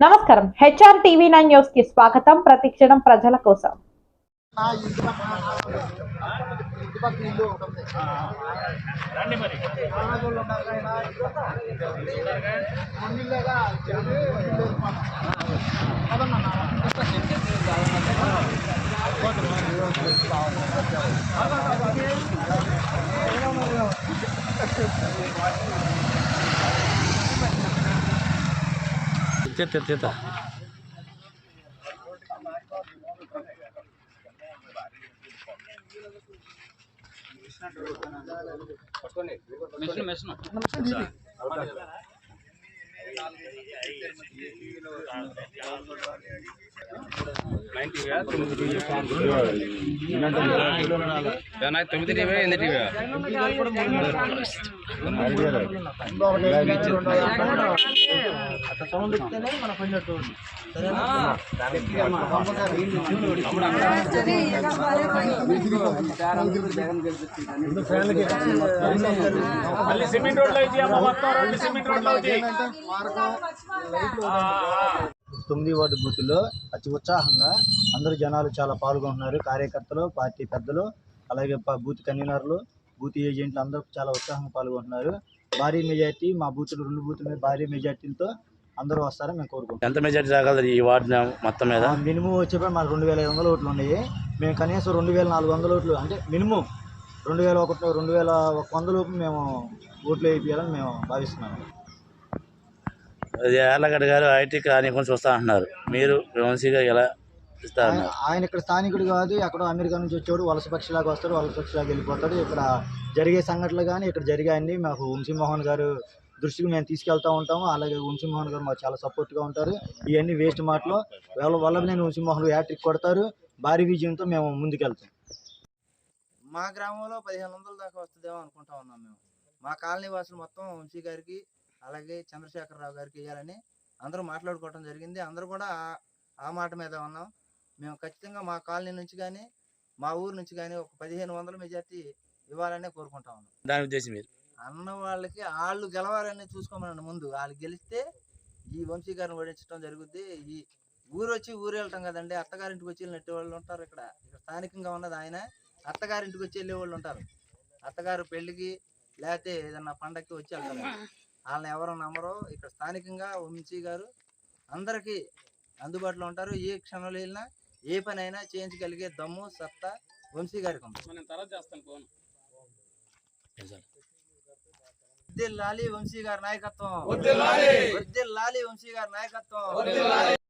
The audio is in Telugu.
నమస్కారం హెచ్ఆర్ టీవీ నైన్ న్యూస్ కి స్వాగతం ప్రతిక్షణం ప్రజల కోసం పదమ్మా నాన్న. తీత తీత తొమ్మిది టీవీ ఎన్ని టీవీ సౌండ్ ఇస్తేనే మన పని అవుతుంది. తొమ్మిది వార్డు బూత్లో అతి ఉత్సాహంగా అందరూ జనాలు చాలా పాల్గొంటున్నారు కార్యకర్తలు పార్టీ పెద్దలు అలాగే బూత్ కన్వీనర్లు బూత్ ఏజెంట్లు అందరూ చాలా ఉత్సాహంగా పాల్గొంటున్నారు భారీ మెజార్టీ మా బూత్లు రెండు బూత్ల మీద భారీ మెజార్టీలతో అందరూ వస్తారని మేము కోరుకుంటున్నాం. ఎంత మెజార్టీ రాగలదు ఈ వార్డు మొత్తం మీద? మినిమం వచ్చేప్పుడు మాకు రెండు వేల ఐదు వందల ఓట్లు ఉన్నాయి. మేము కనీసం రెండు వేల నాలుగు వందల ఓట్లు అంటే మినిమం రెండు వేల ఒకటి రెండు వేల ఒక వంద లోపు మేము ఓట్లు వేయించాలని మేము భావిస్తున్నాము. యార్లగడ్డ గారు ఐటీ రానికొని చూస్తా అంటున్నారు. మీరు వంశీగా ఎలా ఇస్తా ఆయన ఇక్కడ స్థానికుడు కాదు ఎక్కడో అమెరికా నుంచి వచ్చాడు వలస పక్షిలాగా వస్తాడు వలస పక్షిలాగా వెళ్ళిపోతాడు. ఇక్కడ జరిగే సంఘటనలు కానీ ఇక్కడ జరిగే అన్ని మాకు వంశీమోహన్ గారు దృష్టికి మేము తీసుకెళ్తా ఉంటాము. అలాగే వంశీమోహన్ గారు మాకు చాలా సపోర్ట్గా ఉంటారు. ఇవన్నీ వేస్ట్ మాటలు. వాళ్ళ వల్ల నేను వంశీమోహన్ హ్యాట్రిక్ కొడతారు. భారీ విజయంతో మేము ముందుకెళ్తాం. మా గ్రామంలో పదిహేను వందల దాకా వస్తుందేమో అనుకుంటా ఉన్నాం మేము. మా కాలనీ వాసులు మొత్తం వంశీ గారికి అలాగే చంద్రశేఖరరావు గారికి ఇవ్వాలని అందరూ మాట్లాడుకోవడం జరిగింది. అందరూ కూడా ఆ- ఆ మాట మీద ఉన్నాం. మేము ఖచ్చితంగా మా కాలనీ నుంచి కానీ మా ఊరు నుంచి కానీ ఒక పదిహేను వందల మెజార్టీ ఇవ్వాలనే కోరుకుంటా ఉన్నాం. దాని ఉద్దేశం మీరు అన్న వాళ్ళకి వాళ్ళు గెలవాలని చూసుకోమనండి ముందు. వాళ్ళు గెలిస్తే ఈ వంశీ గారిని ఓడించడం జరుగుద్ది. ఈ ఊరు వచ్చి ఊరు వెళ్ళటం కదండి. అత్తగారింటికి వచ్చి వెళ్ళినట్టు వాళ్ళు ఉంటారు ఇక్కడ. ఇక్కడ స్థానికంగా ఉన్నది ఆయన. అత్తగారింటికి వచ్చి వెళ్ళే వాళ్ళు ఉంటారు. అత్తగారు పెళ్ళికి లేకపోతే ఏదన్నా పండక్కి వచ్చి వెళ్తారు. వాళ్ళని ఎవరు నమ్మరో. ఇక్కడ స్థానికంగా వంశీ గారు అందరికీ అందుబాటులో ఉంటారు. ఏ క్షణంలో వెళ్ళినా ఏ పని అయినా చేయించగలిగే దమ్ము సత్తా వంశీ గారికి ఉంది వర్ధిల్లాలి వంశీ గారి నాయకత్వం. వర్ధిల్లాలి వంశీ గారి నాయకత్వం.